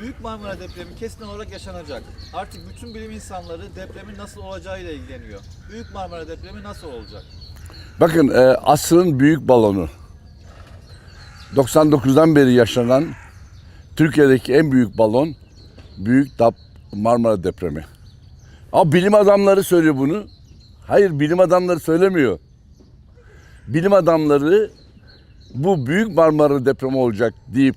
Büyük Marmara depremi kesin olarak yaşanacak. Artık bütün bilim insanları depremin nasıl olacağıyla ilgileniyor. Büyük Marmara depremi nasıl olacak? Bakın e, asrın büyük balonu. 99'dan beri yaşanan Türkiye'deki en büyük balon Büyük Dap Marmara depremi. Ama bilim adamları söylüyor bunu. Hayır bilim adamları söylemiyor. Bilim adamları bu Büyük Marmara depremi olacak deyip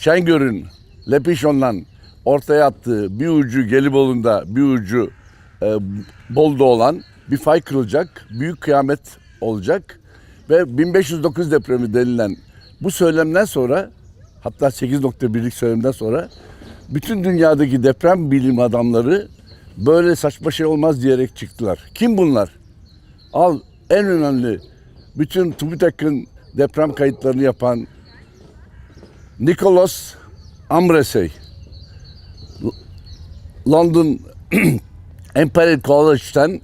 Şengör'ün Lepişon'dan ortaya attığı bir ucu Gelibolu'nda bir ucu e, Bolu'da olan bir fay kırılacak. Büyük kıyamet olacak. Ve 1509 depremi denilen bu söylemden sonra hatta 8.1'lik söylemden sonra bütün dünyadaki deprem bilim adamları böyle saçma şey olmaz diyerek çıktılar. Kim bunlar? Al en önemli bütün TÜBİTAK'ın deprem kayıtlarını yapan Nicholas Amresey London Imperial College'den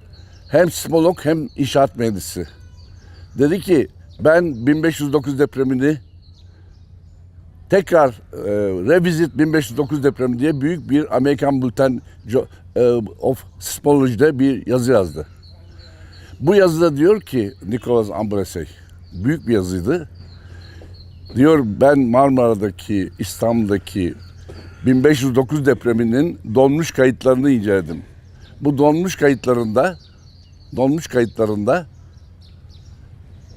hem sismolog hem inşaat mühendisi. Dedi ki ben 1509 depremini tekrar e, Revisit 1509 depremi diye büyük bir Amerikan Bulletin e, of Sismology'de bir yazı yazdı. Bu yazıda diyor ki Nicholas Ambrosey büyük bir yazıydı. Diyor ben Marmara'daki İstanbul'daki 1509 depreminin donmuş kayıtlarını inceledim. Bu donmuş kayıtlarında donmuş kayıtlarında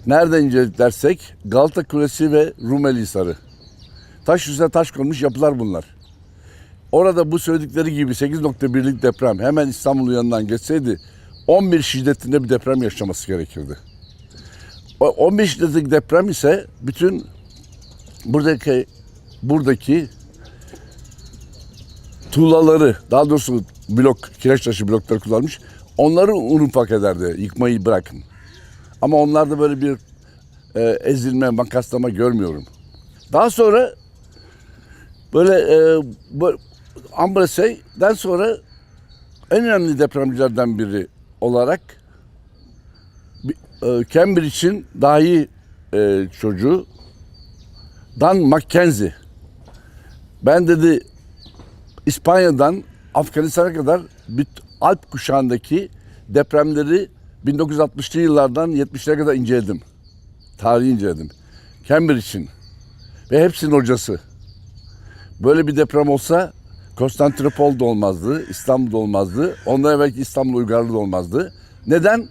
nereden inceledik dersek Galata Kulesi ve Rumeli Hisarı. Taş üstüne taş konmuş yapılar bunlar. Orada bu söyledikleri gibi 8.1'lik deprem hemen İstanbul'un yanından geçseydi 11 şiddetinde bir deprem yaşaması gerekirdi. O 11 şiddetlik deprem ise bütün buradaki buradaki tuğlaları daha doğrusu blok kireç taşı blokları kullanmış. Onları un ufak ederdi. Yıkmayı bırakın. Ama onlarda böyle bir e, ezilme, makaslama görmüyorum. Daha sonra böyle e, bu Ambrosey'den sonra en önemli depremcilerden biri olarak e, Cambridge'in dahi e, çocuğu Dan Mackenzie. Ben dedi İspanya'dan Afganistan'a kadar Alp kuşağındaki depremleri 1960'lı yıllardan 70'lere kadar inceledim. Tarihi inceledim. Cambridge'in ve hepsinin hocası. Böyle bir deprem olsa Konstantinopol'da olmazdı, İstanbul'da olmazdı. Ondan evvelki İstanbul Uygarlığı da olmazdı. Neden?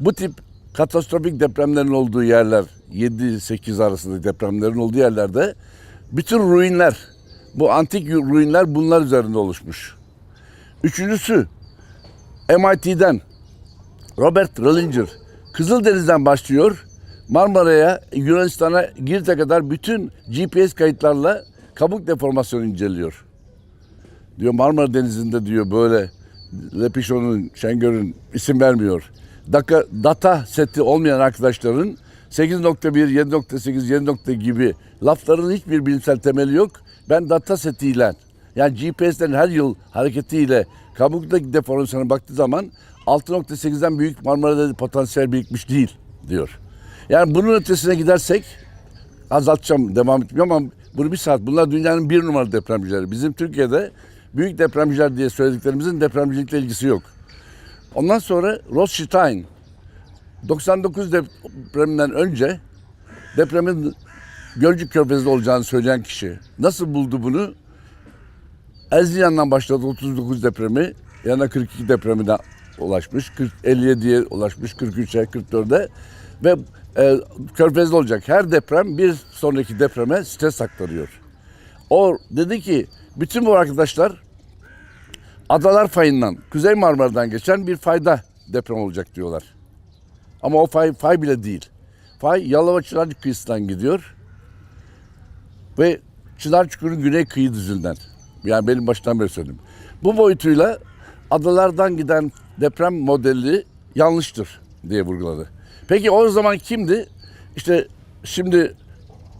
Bu tip katastrofik depremlerin olduğu yerler, 7-8 arasında depremlerin olduğu yerlerde bütün ruinler, bu antik ruinler bunlar üzerinde oluşmuş. Üçüncüsü MIT'den Robert Rollinger Kızıldeniz'den başlıyor. Marmara'ya, Yunanistan'a Girit'e kadar bütün GPS kayıtlarla kabuk deformasyonu inceliyor. Diyor Marmara Denizi'nde diyor böyle Lepişon'un, Şengör'ün isim vermiyor. Daka, data seti olmayan arkadaşların 8.1, 7.8, 7. gibi lafların hiçbir bilimsel temeli yok. Ben data setiyle yani GPS'lerin her yıl hareketiyle kabuktaki deformasyona baktığı zaman 6.8'den büyük Marmara'da potansiyel birikmiş değil diyor. Yani bunun ötesine gidersek azaltacağım, devam etmiyorum ama bunu bir saat. Bunlar dünyanın bir numaralı depremcileri. Bizim Türkiye'de büyük depremciler diye söylediklerimizin depremcilikle ilgisi yok. Ondan sonra Rothstein 99 depreminden önce depremin Gölcük Körfezi'de olacağını söyleyen kişi. Nasıl buldu bunu? Erzincan'dan başladı 39 depremi. Yana 42 depremine ulaşmış. 40, 57'ye ulaşmış. 43'e, 44'e. Ve e, Körfez'de olacak. Her deprem bir sonraki depreme stres aktarıyor. O dedi ki bütün bu arkadaşlar Adalar fayından, Kuzey Marmara'dan geçen bir fayda deprem olacak diyorlar. Ama o fay, fay bile değil. Fay Yalova Çınarcık kıyısından gidiyor. Ve Çınarçukur'un güney kıyı düzünden. Yani benim baştan beri söyledim. Bu boyutuyla adalardan giden deprem modeli yanlıştır diye vurguladı. Peki o zaman kimdi? İşte şimdi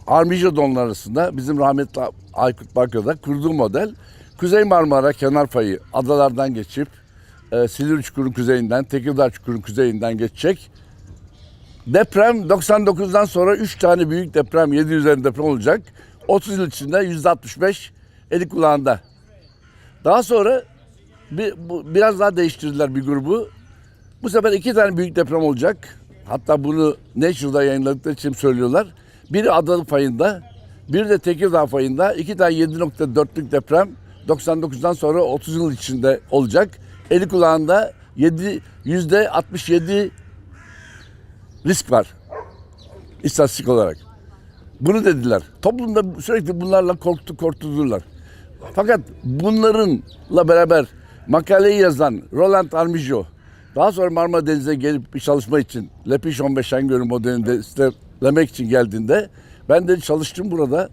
Armijodonlar arasında bizim rahmetli Aykut Bakır'da kurduğu model Kuzey Marmara kenar fayı adalardan geçip e, Silivri Çukur'un kuzeyinden, Tekirdağ Çukur'un kuzeyinden geçecek. Deprem 99'dan sonra 3 tane büyük deprem, 7 üzerinde deprem olacak. 30 yıl içinde %65 eli kulağında. Daha sonra bir, bu, biraz daha değiştirdiler bir grubu. Bu sefer iki tane büyük deprem olacak. Hatta bunu Nature'da yayınladıkları için söylüyorlar. Biri Adalı fayında, biri de Tekirdağ fayında. İki tane 7.4'lük deprem 99'dan sonra 30 yıl içinde olacak. Eli kulağında 7, yüzde 67 risk var. İstatistik olarak. Bunu dediler. Toplumda sürekli bunlarla korktu korkturdular. Fakat bunlarınla beraber makaleyi yazan Roland Armijo daha sonra Marmara Denizi'ne gelip bir çalışma için Lepişon ve Şengör'ün modelini desteklemek için geldiğinde ben de çalıştım burada.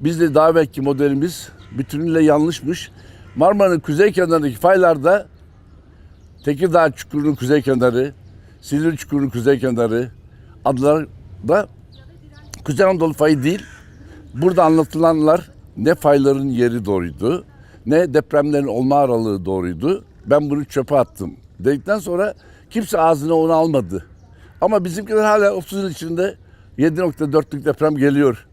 Biz de daha belki modelimiz bütünüyle yanlışmış. Marmara'nın kuzey kenarındaki faylarda Tekirdağ Çukuru'nun kuzey kenarı, Silivri Çukuru'nun kuzey kenarı adlar da Kuzey Anadolu fayı değil. Burada anlatılanlar ne fayların yeri doğruydu, ne depremlerin olma aralığı doğruydu. Ben bunu çöpe attım. Dedikten sonra kimse ağzına onu almadı. Ama bizimkiler hala 30 yıl içinde 7.4'lük deprem geliyor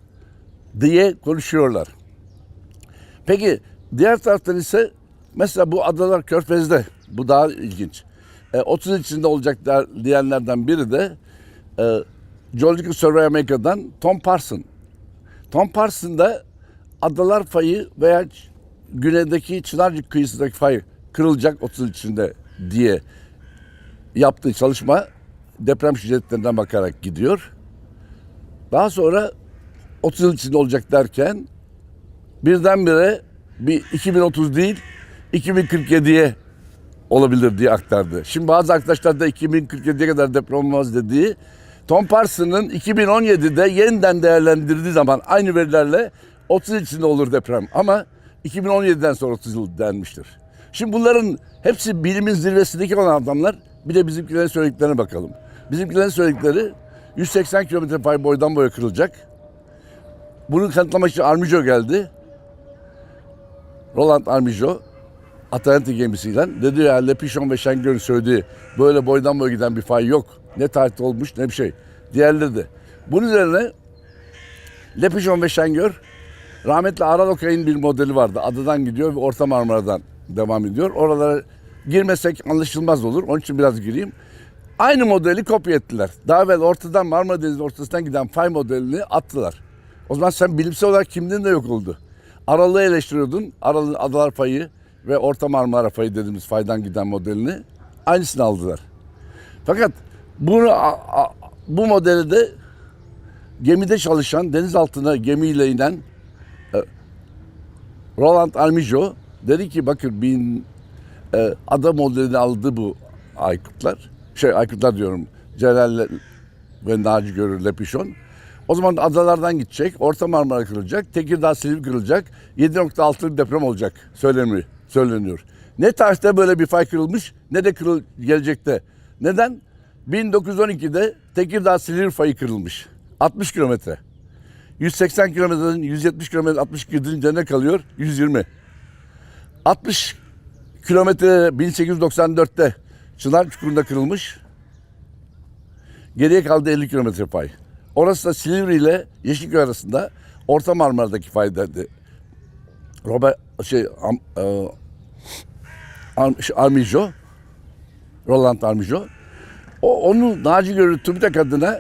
diye konuşuyorlar. Peki diğer taraftan ise mesela bu adalar Körfez'de bu daha ilginç. E, 30 yıl içinde olacak der, diyenlerden biri de e, Geological Survey Amerika'dan Tom Parson. Tom Parson da adalar fayı veya güneydeki Çınarcık kıyısındaki fay kırılacak 30 yıl içinde diye yaptığı çalışma deprem şiddetlerinden bakarak gidiyor. Daha sonra 30 yıl içinde olacak derken birdenbire bir 2030 değil 2047'ye olabilir diye aktardı. Şimdi bazı arkadaşlar da 2047'ye kadar deprem olmaz dediği Tom Parsons'ın 2017'de yeniden değerlendirdiği zaman aynı verilerle 30 yıl içinde olur deprem ama 2017'den sonra 30 yıl denmiştir. Şimdi bunların hepsi bilimin zirvesindeki olan adamlar bir de bizimkilerin söylediklerine bakalım. Bizimkilerin söyledikleri 180 kilometre pay boydan boya kırılacak. Bunu kanıtlamak için Armijo geldi. Roland Armijo Atalanta gemisiyle dedi ya Lepişon ve Şengör'ün söylediği böyle boydan boya giden bir fay yok. Ne tarihte olmuş ne bir şey. Diğerleri de. Bunun üzerine Lepişon ve Şengör rahmetli Aral Okay'ın bir modeli vardı. Adadan gidiyor ve Orta Marmara'dan devam ediyor. Oralara girmesek anlaşılmaz olur. Onun için biraz gireyim. Aynı modeli kopya ettiler. Daha evvel ortadan Marmara Denizi'nin ortasından giden fay modelini attılar. O zaman sen bilimsel olarak kimliğin de yok oldu. Aralığı eleştiriyordun. Aralığı Adalar Fayı ve Orta Marmara Fayı dediğimiz faydan giden modelini aynısını aldılar. Fakat bunu bu modeli de gemide çalışan, deniz altına gemiyle inen e, Roland Armijo dedi ki bakın bin e, ada modelini aldı bu Aykutlar. Şey Aykutlar diyorum. Celal ve Naci Görür Lepişon. O zaman adalardan gidecek. Orta Marmara kırılacak. Tekirdağ Silivri kırılacak. 7.6'lık deprem olacak söyleniyor. Söyleniyor. Ne tarihte böyle bir fay kırılmış ne de kırıl gelecekte. Neden? 1912'de Tekirdağ Silivri fayı kırılmış. 60 kilometre. 180 kilometreden 170 kilometre 60 gidince ne kalıyor? 120. 60 kilometre 1894'te Çınar Çukuru'nda kırılmış. Geriye kaldı 50 kilometre pay. Orası da Silivri ile Yeşilköy arasında Orta Marmara'daki fay. Robert şey Am, e, şey, Armijo Roland Armijo o onu Naci Görür TÜBİTAK adına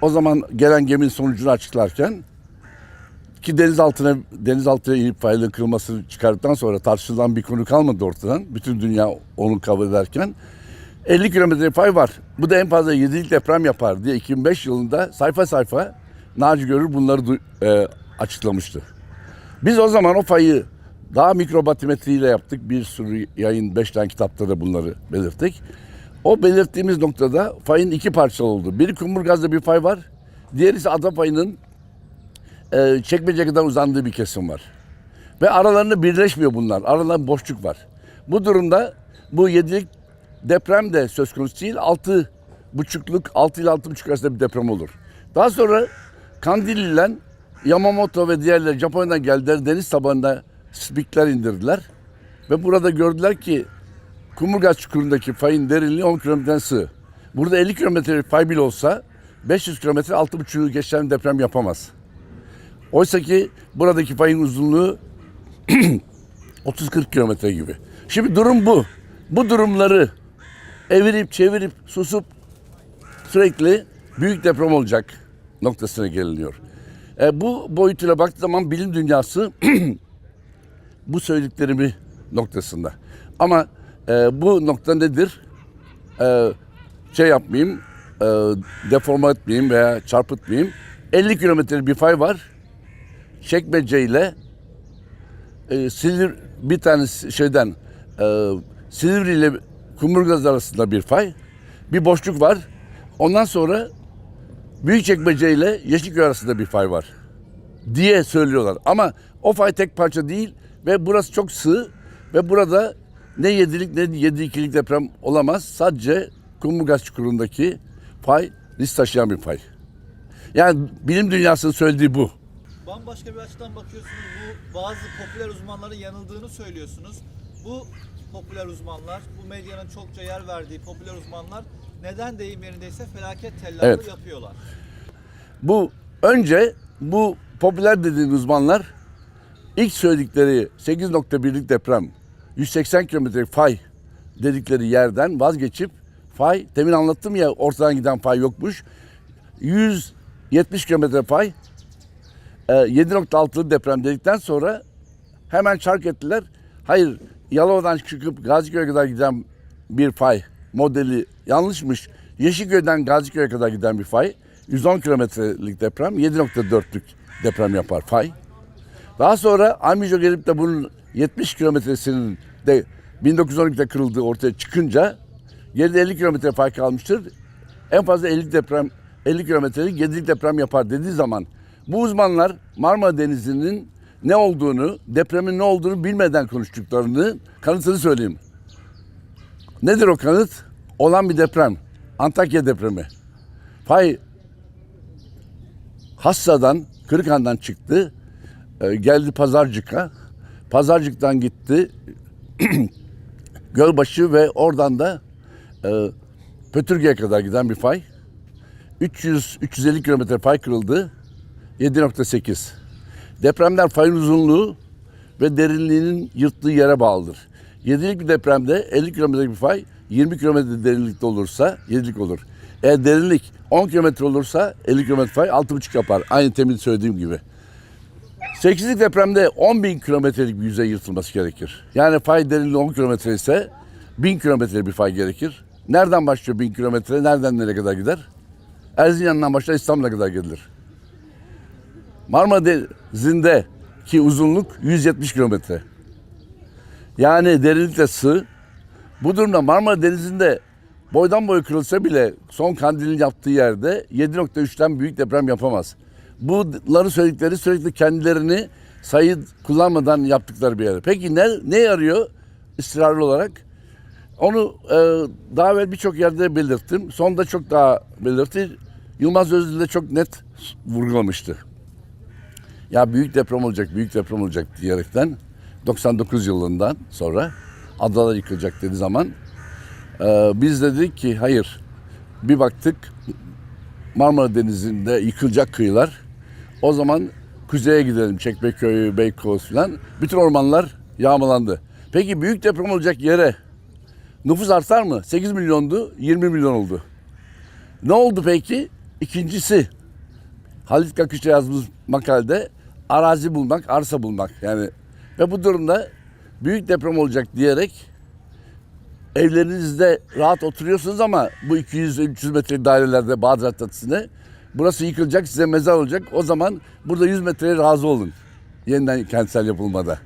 o zaman gelen geminin sonucunu açıklarken ki denizaltına denizaltıya inip fayların kırılmasını çıkardıktan sonra tartışılan bir konu kalmadı ortadan. Bütün dünya onu kabul ederken 50 kilometre fay var. Bu da en fazla 7'lik deprem yapar diye 2005 yılında sayfa sayfa Naci Görür bunları e, açıklamıştı. Biz o zaman o fayı daha mikrobatimetriyle yaptık. Bir sürü yayın, beş tane kitapta da bunları belirttik. O belirttiğimiz noktada fayın iki parçalı oldu. Biri Kumburgaz'da bir fay var. Diğeri ise ada payının e, çekmece kadar uzandığı bir kesim var. Ve aralarında birleşmiyor bunlar. Aralarında boşluk var. Bu durumda bu yedilik deprem de söz konusu değil. Altı buçukluk, altı ile altı buçuk arasında bir deprem olur. Daha sonra Kandilli ile Yamamoto ve diğerleri Japonya'dan geldiler. Deniz tabanında spikler indirdiler. Ve burada gördüler ki Kumurgaz çukurundaki fayın derinliği 10 kilometreden sığ. Burada 50 kilometre fay bile olsa 500 kilometre 6,5'ü geçen deprem yapamaz. Oysa ki buradaki fayın uzunluğu 30-40 kilometre gibi. Şimdi durum bu. Bu durumları evirip çevirip susup sürekli büyük deprem olacak noktasına geliniyor. E, bu boyutuyla baktığı zaman bilim dünyası bu söylediklerimi noktasında. Ama e, bu nokta nedir? E, şey yapmayayım, e, deforme etmeyeyim veya çarpıtmayayım. 50 kilometrelik bir fay var. Çekmece ile e, Silivri bir tane şeyden e, Silivri ile Kumburgaz arasında bir fay. Bir boşluk var. Ondan sonra Büyükçekmece ile Yeşilköy arasında bir fay var diye söylüyorlar. Ama o fay tek parça değil ve burası çok sığ ve burada ne yedilik ne yedi ikilik deprem olamaz. Sadece Kumburgaz çukurundaki fay risk taşıyan bir fay. Yani bilim dünyasının söylediği bu. Bambaşka bir açıdan bakıyorsunuz. Bu bazı popüler uzmanların yanıldığını söylüyorsunuz. Bu popüler uzmanlar, bu medyanın çokça yer verdiği popüler uzmanlar neden deyim yerindeyse felaket tellallığı Evet. yapıyorlar. Bu önce bu popüler dediğin uzmanlar ilk söyledikleri 8.1'lik deprem 180 kilometrelik fay dedikleri yerden vazgeçip fay demin anlattım ya ortadan giden fay yokmuş. 170 kilometre fay e, 7.6'lık deprem dedikten sonra hemen çark ettiler. Hayır Yalova'dan çıkıp Gaziköy'e kadar giden bir fay modeli yanlışmış. Yeşilköy'den Gaziköy'e kadar giden bir fay 110 kilometrelik deprem 7.4'lük deprem yapar fay. Daha sonra Amijo gelip de bunun 70 kilometresinin de 1912'de kırıldığı ortaya çıkınca geride 50 kilometre fay kalmıştır. En fazla 50 deprem 50 kilometrelik 7'lik deprem yapar dediği zaman bu uzmanlar Marmara Denizi'nin ne olduğunu, depremin ne olduğunu bilmeden konuştuklarını kanıtını söyleyeyim. Nedir o kanıt? Olan bir deprem. Antakya depremi. Fay Hassa'dan, Kırıkhan'dan çıktı. e, geldi Pazarcık'a. Pazarcık'tan gitti. Gölbaşı ve oradan da e, Pötürge'ye kadar giden bir fay. 300-350 kilometre fay kırıldı. 7.8. Depremler fayın uzunluğu ve derinliğinin yırttığı yere bağlıdır. 7'lik bir depremde 50 kilometrelik bir fay 20 kilometre derinlikte olursa 7'lik olur. Eğer derinlik 10 kilometre olursa 50 kilometre fay 6,5 yapar. Aynı temin söylediğim gibi. 8'lik depremde 10 bin kilometrelik bir yüzey yırtılması gerekir. Yani fay derinliği 10 kilometre ise 1000 kilometre bir fay gerekir. Nereden başlıyor 1000 kilometre? Nereden nereye kadar gider? Erzincan'dan başlar İstanbul'a kadar gidilir. Marmara Denizi'ndeki uzunluk 170 kilometre. Yani derinlik de sığ. Bu durumda Marmara Denizi'nde boydan boya kırılsa bile son kandilin yaptığı yerde 7.3'ten büyük deprem yapamaz. Bunları söyledikleri sürekli kendilerini sayı kullanmadan yaptıkları bir yer. Peki ne, ne yarıyor ısrarlı olarak? Onu e, daha evvel birçok yerde belirttim. Sonda çok daha belirtti. Yılmaz Özdil de çok net vurgulamıştı. Ya büyük deprem olacak, büyük deprem olacak diyerekten 99 yılından sonra adalar yıkılacak dediği zaman e, biz dedik ki hayır. Bir baktık Marmara Denizi'nde yıkılacak kıyılar. O zaman kuzeye gidelim. Çekmeköy, Beykoz falan. Bütün ormanlar yağmalandı. Peki büyük deprem olacak yere nüfus artar mı? 8 milyondu, 20 milyon oldu. Ne oldu peki? İkincisi Halit Kakış'ta yazmış makalede arazi bulmak, arsa bulmak. Yani ve bu durumda büyük deprem olacak diyerek evlerinizde rahat oturuyorsunuz ama bu 200-300 metre dairelerde Bağdat Caddesi'nde burası yıkılacak size mezar olacak. O zaman burada 100 metreye razı olun. Yeniden kentsel yapılmada.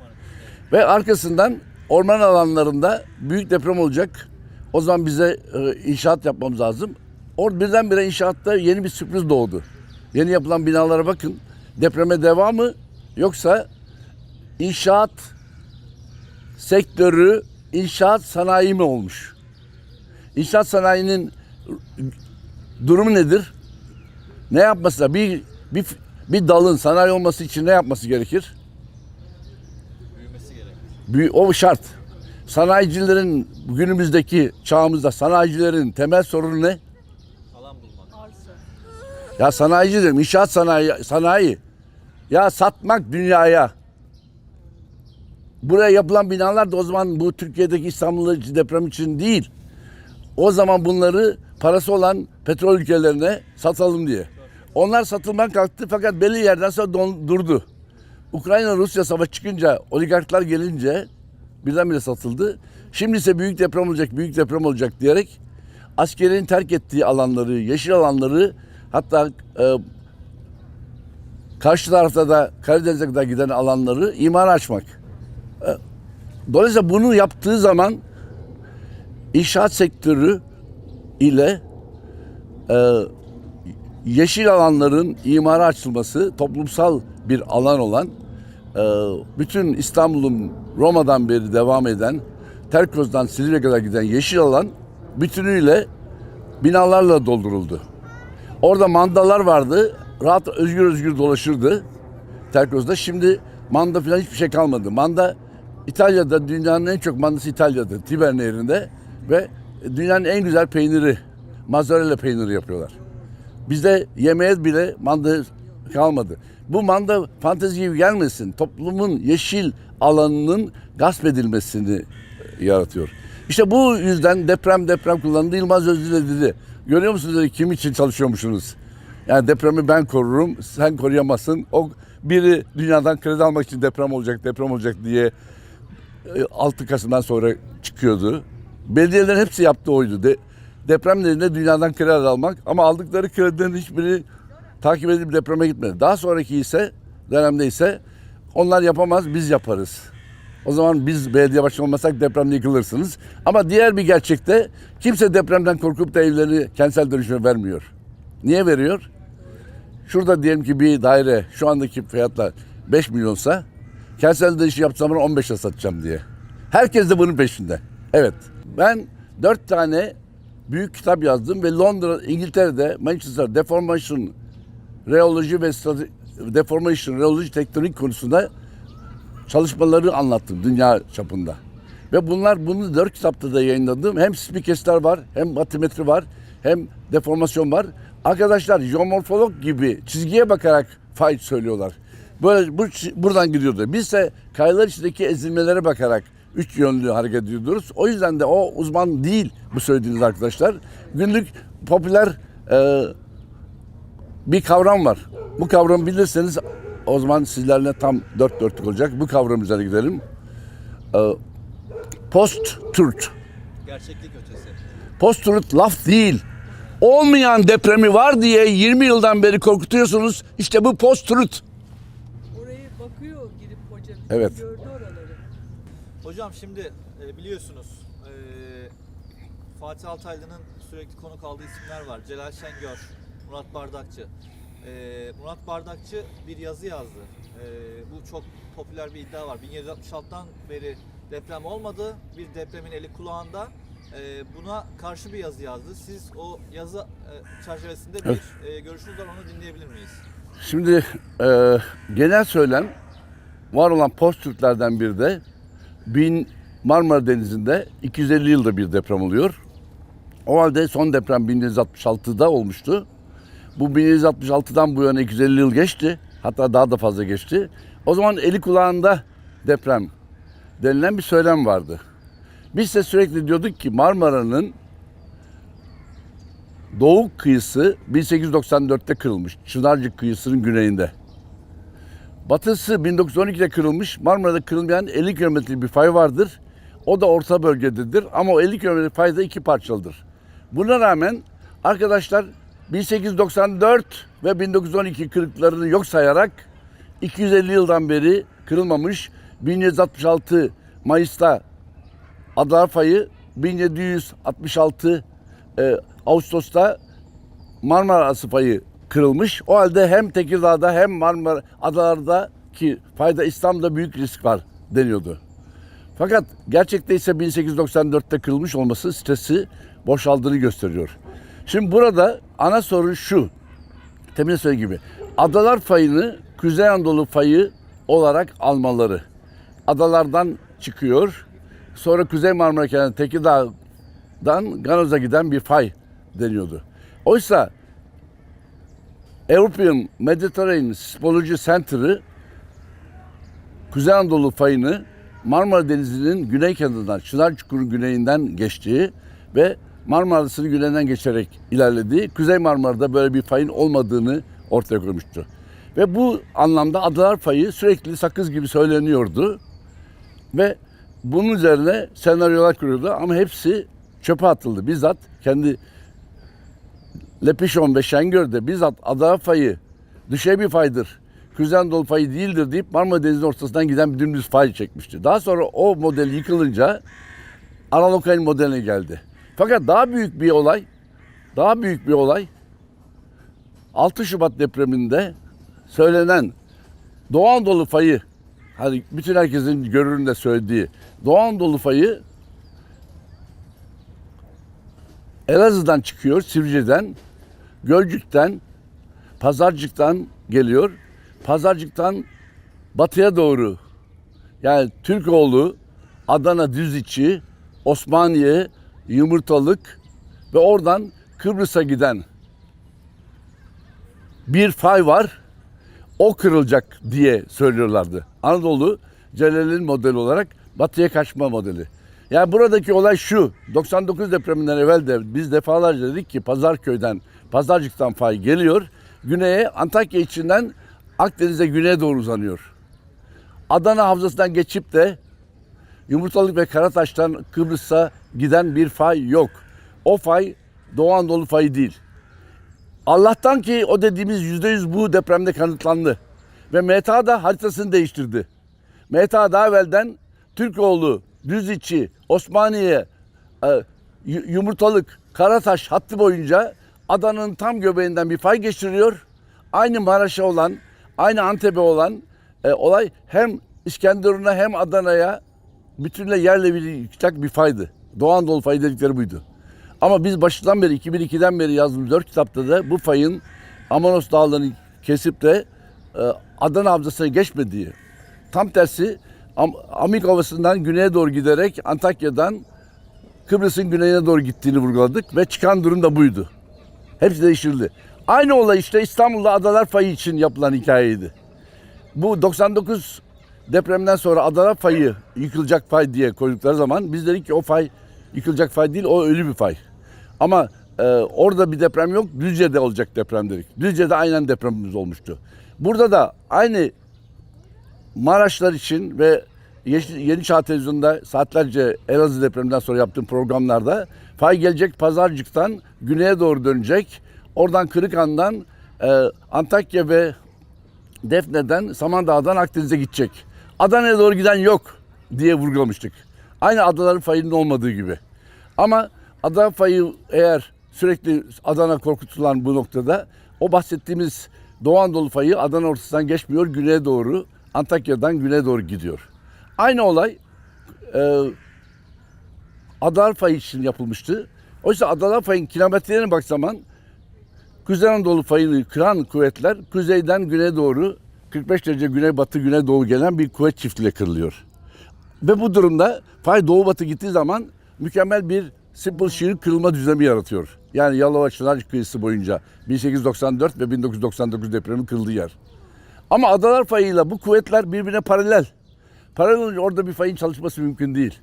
Ve arkasından orman alanlarında büyük deprem olacak. O zaman bize e, inşaat yapmamız lazım. Orada birdenbire inşaatta yeni bir sürpriz doğdu. Yeni yapılan binalara bakın. Depreme devam mı yoksa inşaat sektörü inşaat sanayi mi olmuş? İnşaat sanayinin durumu nedir? Ne yapması da bir bir bir dalın sanayi olması için ne yapması gerekir? Büyümesi gerek. Büyü- O şart. Sanayicilerin günümüzdeki çağımızda sanayicilerin temel sorunu ne? Alan bulmak. Ya sanayici diyorum, inşaat sanayi, sanayi. Ya satmak dünyaya. Buraya yapılan binalar da o zaman bu Türkiye'deki İstanbul deprem için değil. O zaman bunları parası olan petrol ülkelerine satalım diye. Onlar satılmak kalktı fakat belli yerden sonra don- durdu. Ukrayna-Rusya savaşı çıkınca, oligarklar gelince birdenbire satıldı. Şimdi ise büyük deprem olacak, büyük deprem olacak diyerek askerin terk ettiği alanları, yeşil alanları hatta e, karşı tarafta da Karadeniz'e kadar giden alanları imara açmak. Dolayısıyla bunu yaptığı zaman inşaat sektörü ile e, yeşil alanların imara açılması toplumsal bir alan olan e, bütün İstanbul'un Roma'dan beri devam eden Terkoz'dan Silivri'ye kadar giden yeşil alan bütünüyle binalarla dolduruldu. Orada mandalar vardı. Rahat özgür özgür dolaşırdı Terkoz'da. Şimdi manda falan hiçbir şey kalmadı. Manda İtalya'da dünyanın en çok mandası İtalya'da. Tiber Nehri'nde ve dünyanın en güzel peyniri mozzarella peyniri yapıyorlar. Bizde yemeğe bile manda kalmadı. Bu manda fantezi gibi gelmesin. Toplumun yeşil alanının gasp edilmesini yaratıyor. İşte bu yüzden deprem deprem kullanıldı. Yılmaz Özdil de dedi. Görüyor musunuz dedi, kim için çalışıyormuşsunuz? Yani depremi ben korurum, sen koruyamazsın. O biri dünyadan kredi almak için deprem olacak, deprem olacak diye e, 6 Kasım'dan sonra çıkıyordu. Belediyelerin hepsi yaptığı oydu. De, deprem nedeniyle dünyadan kredi almak ama aldıkları kredilerin hiçbiri takip edilip depreme gitmedi. Daha sonraki ise dönemde ise onlar yapamaz biz yaparız. O zaman biz belediye başkanı olmasak depremde yıkılırsınız. Ama diğer bir gerçekte kimse depremden korkup da evlerini kentsel dönüşüme vermiyor. Niye veriyor? Şurada diyelim ki bir daire şu andaki fiyatla 5 milyonsa kentsel dönüşü yapacağım zaman 15'e satacağım diye. Herkes de bunun peşinde. Evet. Ben 4 tane büyük kitap yazdım ve Londra, İngiltere'de Manchester Deformation Rheology ve Strate- Deformation Rheology tektonik konusunda çalışmaları anlattım dünya çapında. Ve bunlar bunu dört kitapta da yayınladım. Hem spikesler var, hem batimetri var, hem deformasyon var. Arkadaşlar jeomorfolog gibi çizgiye bakarak fay söylüyorlar. Böyle bu buradan gidiyordu. Biz ise kayalar içindeki ezilmelere bakarak üç yönlü hareket ediyoruz. O yüzden de o uzman değil bu söylediğiniz arkadaşlar. Günlük popüler e, bir kavram var. Bu kavramı bilirseniz o zaman sizlerle tam dört dörtlük olacak. Bu kavram üzerine gidelim. Ee, Post-truth. Gerçeklik ötesi. Post-truth laf değil. Olmayan depremi var diye 20 yıldan beri korkutuyorsunuz. İşte bu post-truth. Evet. Gördü oraları. Hocam şimdi e, biliyorsunuz e, Fatih Altaylı'nın sürekli konuk aldığı isimler var. Celal Şengör, Murat Bardakçı. E, Murat Bardakçı bir yazı yazdı. E, bu çok popüler bir iddia var. 1766'dan beri deprem olmadı. Bir depremin eli kulağında. Buna karşı bir yazı yazdı. Siz o yazı çerçevesinde bir Evet. görüşünüz var. Onu dinleyebilir miyiz? Şimdi e, genel söylem var olan post-truthlerden biri de bin Marmara Denizi'nde 250 yılda bir deprem oluyor. O halde son deprem 1966'da olmuştu. Bu 1966'dan bu yana 250 yıl geçti. Hatta daha da fazla geçti. O zaman eli kulağında deprem denilen bir söylem vardı. Biz de sürekli diyorduk ki Marmara'nın doğu kıyısı 1894'te kırılmış. Çınarcık kıyısının güneyinde. Batısı 1912'de kırılmış. Marmara'da kırılmayan 50 kilometrelik bir fay vardır. O da orta bölgededir ama o 50 kilometrelik fay da iki parçalıdır. Buna rağmen arkadaşlar 1894 ve 1912 kırıklarını yok sayarak 250 yıldan beri kırılmamış 1766 Mayıs'ta Adalar Fayı 1766 e, Ağustos'ta Marmara Arası fayı kırılmış. O halde hem Tekirdağ'da hem Marmara Adalar'da ki fayda İslam'da büyük risk var deniyordu. Fakat gerçekte ise 1894'te kırılmış olması stresi boşaldığını gösteriyor. Şimdi burada ana sorun şu. Temin söylediği gibi. Adalar fayını Kuzey Anadolu fayı olarak almaları. Adalardan çıkıyor. Sonra Kuzey Marmara kenarı Tekirdağ'dan Ganoz'a giden bir fay deniyordu. Oysa European Mediterranean Sismology Center'ı Kuzey Anadolu fayını Marmara Denizi'nin güney kenarından, Çınar Çukuru'nun güneyinden geçtiği ve Marmara'sının güneyinden geçerek ilerlediği, Kuzey Marmara'da böyle bir fayın olmadığını ortaya koymuştu. Ve bu anlamda adalar fayı sürekli sakız gibi söyleniyordu. Ve bunun üzerine senaryolar kuruyordu ama hepsi çöpe atıldı. Bizzat kendi Lepişon ve Şengör'de bizzat adalar fayı düşey bir faydır. Kuzey Anadolu fayı değildir deyip Marmara Denizi'nin ortasından giden bir dümdüz fay çekmişti. Daha sonra o model yıkılınca Analokay'ın modeline geldi. Fakat daha büyük bir olay, daha büyük bir olay 6 Şubat depreminde söylenen Doğu Anadolu fayı hani bütün herkesin görüründe söylediği Doğu Anadolu fayı Elazığ'dan çıkıyor, Sivrice'den, Gölcük'ten, Pazarcık'tan geliyor. Pazarcık'tan batıya doğru yani Türkoğlu, Adana Düziçi, Osmaniye, Yumurtalık ve oradan Kıbrıs'a giden bir fay var. O kırılacak diye söylüyorlardı. Anadolu Celal'in modeli olarak batıya kaçma modeli. Yani buradaki olay şu. 99 depreminden evvel de biz defalarca dedik ki Pazarköy'den, Pazarcık'tan fay geliyor. Güneye Antakya içinden Akdeniz'e güneye doğru uzanıyor. Adana Havzası'ndan geçip de Yumurtalık ve Karataş'tan Kıbrıs'a giden bir fay yok. O fay Doğu Anadolu fayı değil. Allah'tan ki o dediğimiz yüzde yüz bu depremde kanıtlandı. Ve MTA da haritasını değiştirdi. MTA daha evvelden Türkoğlu, Düziçi, Osmaniye, e, Yu- Yumurtalık, Karataş hattı boyunca Adana'nın tam göbeğinden bir fay geçiriyor. Aynı Maraş'a olan, aynı Antep'e olan e, olay hem İskenderun'a hem Adana'ya bütünle yerle bir yıkacak bir faydı. Doğu Anadolu fayı dedikleri buydu. Ama biz başından beri 2002'den beri yazdığımız dört kitapta da bu fayın Amanos dağlarını kesip de e, Adana Havzası'na geçmediği, tam tersi Am- Amik Ovası'ndan güneye doğru giderek Antakya'dan Kıbrıs'ın güneyine doğru gittiğini vurguladık ve çıkan durum da buydu. Hepsi değiştirildi. Aynı olay işte İstanbul'da Adalar Fayı için yapılan hikayeydi. Bu 99 depremden sonra Adalar Fayı yıkılacak fay diye koydukları zaman biz dedik ki o fay yıkılacak fay değil o ölü bir fay. Ama e, orada bir deprem yok Düzce'de olacak deprem dedik. Düzce'de aynen depremimiz olmuştu. Burada da aynı Maraşlar için ve Yeni Çağ Televizyonu'nda saatlerce Elazığ depreminden sonra yaptığım programlarda fay gelecek Pazarcık'tan güneye doğru dönecek. Oradan Kırıkhan'dan e, Antakya ve Defne'den Samandağ'dan Akdeniz'e gidecek. Adana'ya doğru giden yok diye vurgulamıştık. Aynı adaların fayının olmadığı gibi. Ama Adana fayı eğer sürekli Adana korkutulan bu noktada o bahsettiğimiz Doğu Anadolu fayı Adana ortasından geçmiyor. Güneye doğru Antakya'dan güneye doğru gidiyor. Aynı olay e, Adalar fayı için yapılmıştı. Oysa Adalar fayın kilometrelerine bak zaman Kuzey Anadolu fayını kıran kuvvetler kuzeyden güneye doğru 45 derece güneybatı güney doğu gelen bir kuvvet çiftiyle kırılıyor. Ve bu durumda fay doğu batı gittiği zaman mükemmel bir simple shear kırılma düzlemi yaratıyor. Yani Yalova Çınarcık kıyısı boyunca 1894 ve 1999 depremi kırıldığı yer. Ama adalar fayıyla bu kuvvetler birbirine paralel. Paralel olunca orada bir fayın çalışması mümkün değil.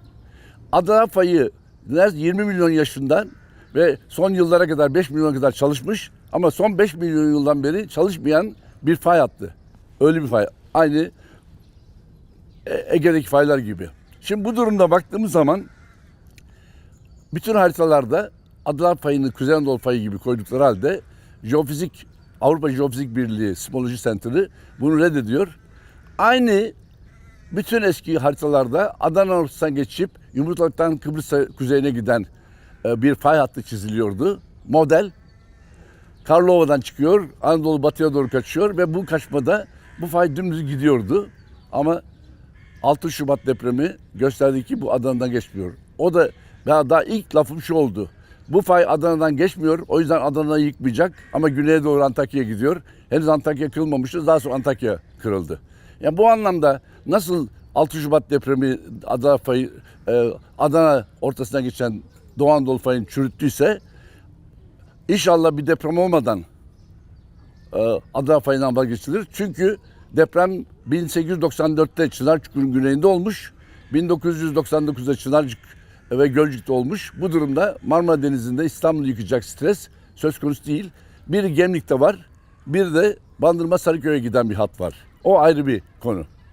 Adalar fayı neredeyse 20 milyon yaşından ve son yıllara kadar 5 milyona kadar çalışmış ama son 5 milyon yıldan beri çalışmayan bir fay hattı. Öyle bir fay. Aynı e, Ege'deki faylar gibi. Şimdi bu durumda baktığımız zaman bütün haritalarda Adalar Fayı'nı Kuzey Anadolu Fayı gibi koydukları halde Jeofizik Avrupa Jeofizik Birliği Sismoloji Center'ı bunu reddediyor. Aynı bütün eski haritalarda Adana ortasından geçip Yumurtalık'tan Kıbrıs'a kuzeyine giden e, bir fay hattı çiziliyordu. Model Karlova'dan çıkıyor, Anadolu batıya doğru kaçıyor ve bu kaçmada bu fay dümdüz gidiyordu. Ama 6 Şubat depremi gösterdi ki bu Adana'dan geçmiyor. O da daha ilk lafım şu oldu. Bu fay Adana'dan geçmiyor. O yüzden Adana'yı yıkmayacak ama güneye doğru Antakya'ya gidiyor. Henüz Antakya kırılmamıştı. Daha sonra Antakya kırıldı. Yani bu anlamda nasıl 6 Şubat depremi Adana fayı e, Adana ortasına geçen Doğu Anadolu fayını çürüttüyse inşallah bir deprem olmadan e, Adana fayından vazgeçilir. Çünkü deprem 1894'te Çınarçukur'un güneyinde olmuş. 1999'da Çınarcık ve Gölcük'te olmuş. Bu durumda Marmara Denizi'nde İstanbul'u yıkacak stres söz konusu değil. Bir Gemlik'te var, bir de Bandırma Sarıköy'e giden bir hat var. O ayrı bir konu.